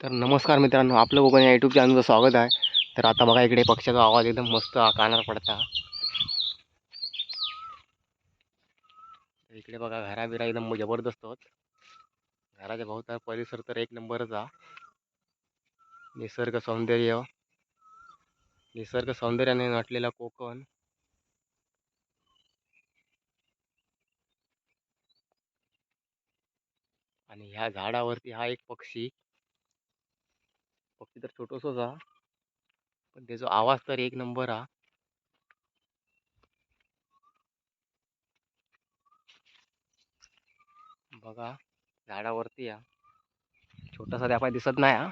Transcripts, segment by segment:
तर नमस्कार मित्रांनो आपलं कोकण या यूट्यूब चॅनलचं स्वागत आहे. तर आता बघा इकडे पक्ष्याचा आवाज एकदम मस्त कानावर पडता. तर इकडे बघा घराबिरा एकदम जबरदस्त होत. घराच्या भोवता परिसर तर एक नंबरच निसर्ग सौंदर्य. निसर्ग सौंदर्याने नटलेला कोकण. आणि ह्या झाडावरती हा एक पक्षी. पक्षी तर छोटोसोच हा पण त्याचा आवाज तर एक नंबर हा. बघा झाडावरती या. छोटासा त्या पाय दिसत नाही हा.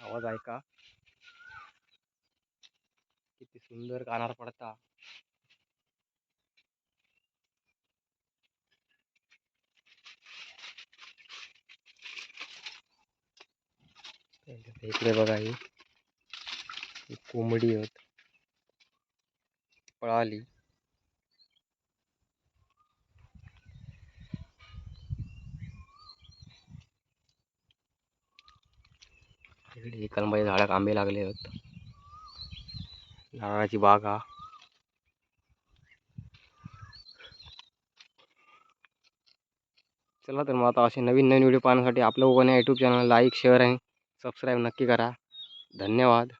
आवाज ऐका. किती सुंदर कानावर पडता. इकडे बघा ही. कोंबडी होत पळाली. इकडे कलमाच्या झाडात आंबे लागले आहेत. नारळाची बाग हा. चला तर मग आता असे नवीन नवीन व्हिडिओ पाहण्यासाठी आपलं Konkan YouTube channel like share आणि सबस्क्राईब नक्की करा. धन्यवाद.